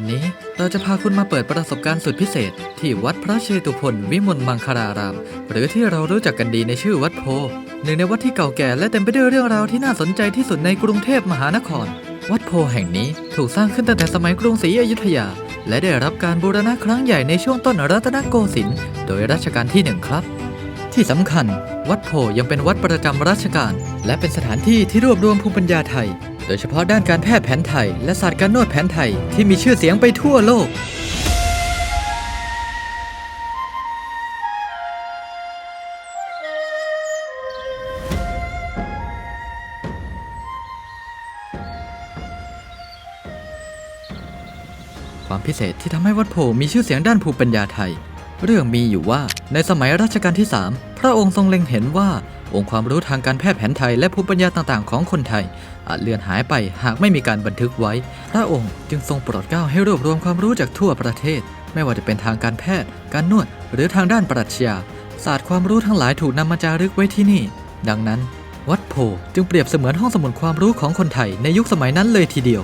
วันนี้ เราจะพาคุณมาเปิดประสบการณ์สุดพิเศษ ที่วัดพระเชตุพนวิมลมังคลาราม หรือที่เรารู้จักกันดีในชื่อวัดโพหนึ่งในวัดที่เก่าแก่และเต็มไปด้วยเรื่องราวที่น่าสนใจที่สุดในกรุงเทพมหานคร วัดโพแห่งนี้ถูกสร้างขึ้นตั้งแต่สมัยกรุงศรีอยุธยา และได้รับการบูรณะครั้งใหญ่ในช่วงต้นรัตนโกสินทร์โดยรัชกาลที่หนึ่งครับ ที่สำคัญ วัดโพยังเป็นวัดประจำราชการ และเป็นสถานที่ที่รวบรวมภูมิปัญญาไทย โดยเฉพาะด้านการแพทย์แผนไทย และศาสตร์การนวดแผนไทยที่มีชื่อเสียงไปทั่วโลก ความพิเศษที่ทำให้วัดโพมีชื่อเสียงด้านภูมิปัญญาไทย เรื่องมีอยู่ว่าในสมัยรัชกาลที่ 3 พระองค์ทรงเล็งเห็นว่า องค์ความรู้ทางการแพทย์แผนไทยและภูมิปัญญาต่างๆ ของคนไทย อาจเลือนหายไปหากไม่มีการบันทึกไว้ พระองค์จึงทรงโปรดเกล้าให้รวบรวมความรู้จากทั่วประเทศ ไม่ว่าจะเป็นทางการแพทย์ การนวด หรือทางด้านปรัชญาศาสตร์ความรู้ทั้งหลายถูกนำมาจารึกไว้ที่นี่ ดังนั้น วัดโพจึงเปรียบเสมือนห้องสมุดความรู้ของคนไทยในยุคสมัยนั้นเลยทีเดียว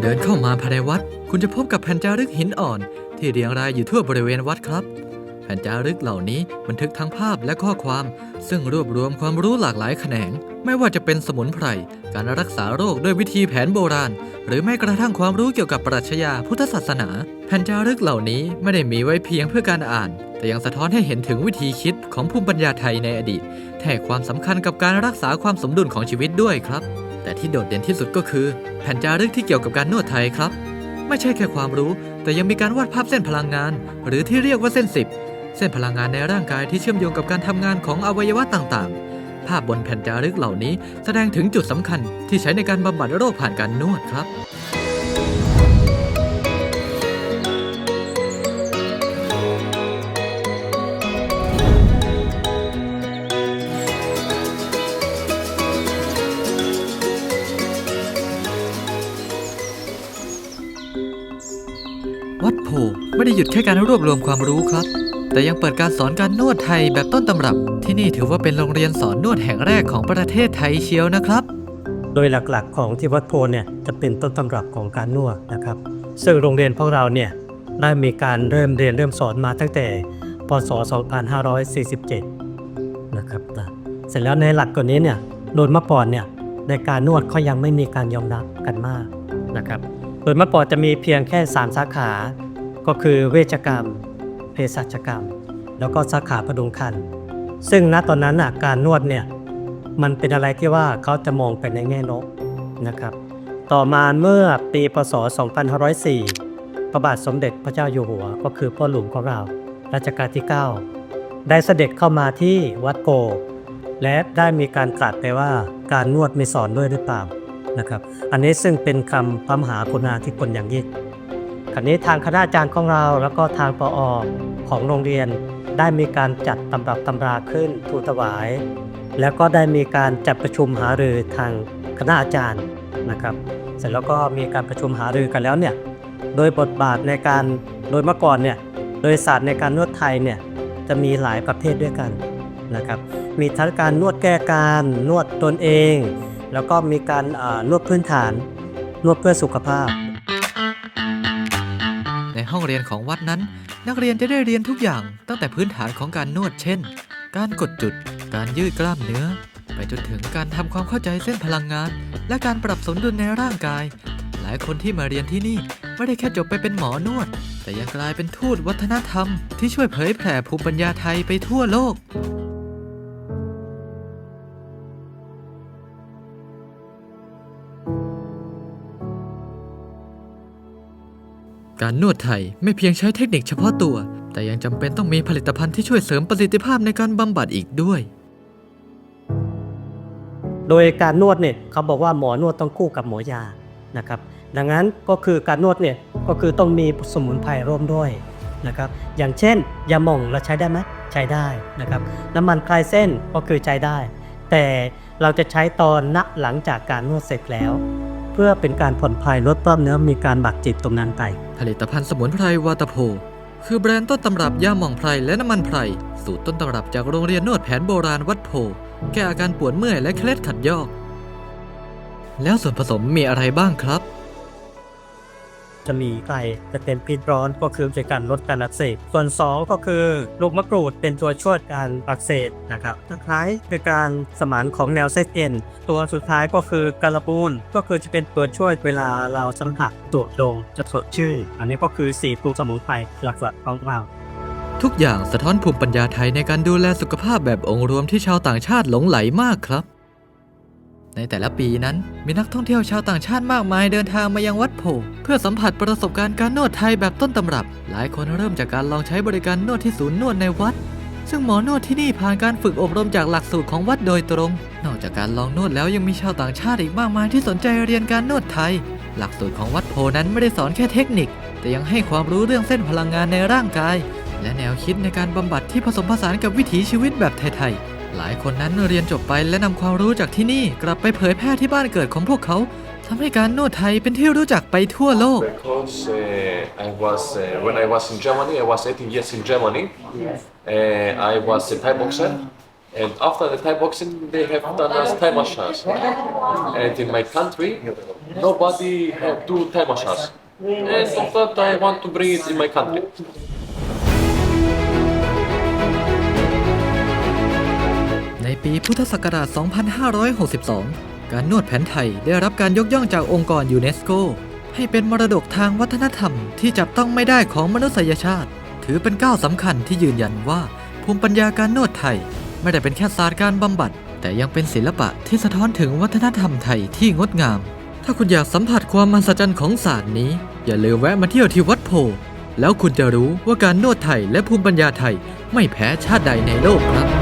เดินเข้ามาภายในวัด คุณจะพบกับแผ่นจารึกหินอ่อน ที่เรียงรายอยู่ทั่วบริเวณวัดครับ แผ่นจารึกเหล่านี้บันทึกทั้งภาพและข้อความ ซึ่งรวบรวมความรู้หลากหลายแขนง ไม่ว่าจะเป็นสมุนไพร การรักษาโรคด้วยวิธีแผนโบราณ หรือแม้กระทั่งความรู้เกี่ยวกับปรัชญาพุทธศาสนา แผ่นจารึกเหล่านี้ไม่ได้มีไว้เพียงเพื่อการอ่าน แต่ยังสะท้อนให้เห็นถึงวิธีคิดของภูมิปัญญาไทยในอดีตแท่ความสำคัญกับการรักษาความสมดุลของชีวิตด้วยครับ แต่ที่โดดเด่นที่สุดก็คือ แผ่นจารึกที่เกี่ยวกับการนวดไทยครับ ไม่ใช่แค่ความรู้ แต่ยังมีการวาดภาพเส้นพลังงาน หรือที่เรียกว่าเส้นสิบ เส้นพลังงานในร่างกายที่เชื่อมโยงกับการทำงานของอวัยวะต่างๆ ภาพบนแผ่นจารึกเหล่านี้แสดงถึงจุดสำคัญที่ใช้ในการบำบัดโรคผ่านการนวดครับวัดโพไม่ได้หยุดแค่การรวบรวมความรู้ครับ แต่ยังเปิดการสอนการนวดไทยแบบต้นตำรับ ที่นี่ถือว่าเป็นโรงเรียนสอนนวดแห่งแรกของประเทศไทยเชียวนะครับ โดยหลักๆของที่วัดโพเนี่ยจะเป็นต้นตำรับของการนวดนะครับ ซึ่งโรงเรียนพวกเราเนี่ยได้มีการเริ่มเรียนเริ่มสอนมาตั้งแต่พศ 2547 นะครับนะเสร็จแล้วในหลักกว่านี้เนี่ยโดยมื่อนเนี่ยในการนวดเขายังไม่มีการยอมรับกันมากนะครับ โดยมื่อก่อนจะมีเพียงแค่ 3 สาขา ก็คือเวชกรรม เภสัชกรรม แล้วก็สาขาประดุงคัน ซึ่งณตอนนั้นการนวดเนี่ยมันเป็นอะไรที่ว่าเขาจะมองไปในแง่ลบนะครับ ต่อมาเมื่อปีพศ 2504 พระบาทสมเด็จพระเจ้าอยู่หัว ก็คือพ่อหลวงของเรารัชกาลที่ 9 ได้เสด็จเข้ามาที่วัดโก และได้มีการตรัสไปว่าการนวดมีสอนด้วยหรือเปล่านะครับ อันนี้ซึ่งเป็นคำพระมหากรุณาธิคุณอย่างยิ่ง คราวนี้ทางคณะอาจารย์ของเราแล้วก็ทางปอของโรงเรียนได้มีการจัดตำรับตำราขึ้นทูถวาย แล้วก็ได้มีการจัดประชุมหารือทางคณะอาจารย์นะครับ เสร็จแล้วก็มีการประชุมหารือกันแล้วเนี่ยโดยบทบาทในการโดยเมื่อก่อนเนี่ยโดยศาสตร์ในการนวดไทยเนี่ยจะมีหลายประเภทด้วยกันนะครับ มีทั้งการนวดแก้การนวดตนเอง แล้วก็มีการอ่านวดพื้นฐานนวดเพื่อสุขภาพ ห้องเรียนของวัดนั้น นักเรียนจะได้เรียนทุกอย่างตั้งแต่พื้นฐานของการนวดเช่น การกดจุด การยืดกล้ามเนื้อ ไปจนถึงการทำความเข้าใจเส้นพลังงาน และการปรับสมดุลในร่างกาย หลายคนที่มาเรียนที่นี่ไม่ได้แค่จบไปเป็นหมอนวด แต่ยังกลายเป็นทูตวัฒนธรรมที่ช่วยเผยแผ่ภูมิปัญญาไทยไปทั่วโลก การนวดไทยไม่เพียงใช้เทคนิคเฉพาะตัว แต่ยังจำเป็นต้องมีผลิตภัณฑ์ที่ช่วยเสริมประสิทธิภาพในการบำบัดอีกด้วย โดยการนวดเนี่ยเขาบอกว่าหมอนวดต้องคู่กับหมอยานะครับ ดังนั้นก็คือการนวดเนี่ยก็คือต้องมีสมุนไพรร่วมด้วยนะครับ อย่างเช่น ยาหม่องเราใช้ได้ไหมใช้ได้นะครับ น้ำมันคลายเส้นก็คือใช้ได้ แต่เราจะใช้ตอนณหลังจากการนวดเสร็จแล้ว เพื่อเป็นการผ่อนคลายลดกล้ามเนื้อมีการบาดเจ็บตรงนั้นไปผลิตภัณฑ์สมุนไพรวาตาโพคือแบรนด์ต้นตำรับยาหม่องไพรและน้ำมันไพร สูตรต้นตำรับจากโรงเรียนนวดแผนโบราณวัดโพ แก้อาการปวดเมื่อยและเคล็ดขัดยอก แล้วส่วนผสมมีอะไรบ้างครับ จะมีไตจะเป็นพิษร้อนก็คือเป็นการลดการอักเสบส่วน 2 ก็คือลูกมะกรูดเป็นตัวช่วยการอักเสบนะครับตะไคร้คือการสมานของแนวเส้นเอ็นตัวสุดท้ายก็คือการะบูนก็คือจะเป็นตัวช่วยเวลาเราสัมผัสตัวโดงจะสดชื่นอันนี้ก็คือสี่ตัวสมุนไพรหลักๆของเราทุกอย่างสะท้อนภูมิปัญญาไทยในการดูแลสุขภาพแบบองค์รวมที่ชาวต่างชาติหลงไหลมากครับ ในแต่ละปีนั้นมีนักท่องเที่ยวชาวต่างชาติมากมายเดินทางมายังวัดโพเพื่อสัมผัสประสบการณ์การนวดไทยแบบต้นตำรับ หลายคนเริ่มจากการลองใช้บริการนวดที่ศูนย์นวดในวัด ซึ่งหมอนวดที่นี่ผ่านการฝึกอบรมจากหลักสูตรของวัดโดยตรง นอกจากการลองนวดแล้วยังมีชาวต่างชาติอีกมากมายที่สนใจเรียนการนวดไทย หลักสูตรของวัดโพนั้นไม่ได้สอนแค่เทคนิค แต่ยังให้ความรู้เรื่องเส้นพลังงานในร่างกาย และแนวคิดในการบำบัดที่ผสมผสานกับวิถีชีวิตแบบไทยๆ หลายคนนั้นเรียนจบไปและนำความรู้จากที่นี่กลับไปเผยแพร่ที่บ้านเกิดของพวกเขาทำให้การนวดไทยเป็นที่รู้จักไปทั่วโลก Because uh, I was uh, when I was in Germany, I was 18 years in Germany. Uh, I was a Thai boxer, and after the Thai boxing, they have done us Thai massage. And in my country, nobody have do Thai massage. And of that, I want to bring it in my country. พุทธศักราช 2562 การนวดแผนไทยได้รับการยกย่องจากองค์กรยูเนสโก ให้เป็นมรดกทางวัฒนธรรมที่จับต้องไม่ได้ของมนุษยชาติ ถือเป็นก้าวสำคัญที่ยืนยันว่า ภูมิปัญญาการนวดไทย ไม่ได้เป็นแค่ศาสตร์การบำบัด แต่ยังเป็นศิลปะที่สะท้อนถึงวัฒนธรรมไทยที่งดงาม ถ้าคุณอยากสัมผัสความมหัศจรรย์ของศาสตร์นี้ อย่าลืมแวะมาเที่ยวที่วัดโพแล้วคุณจะรู้ว่าการนวดไทยและภูมิปัญญาไทยไม่แพ้ชาติใดในโลกครับ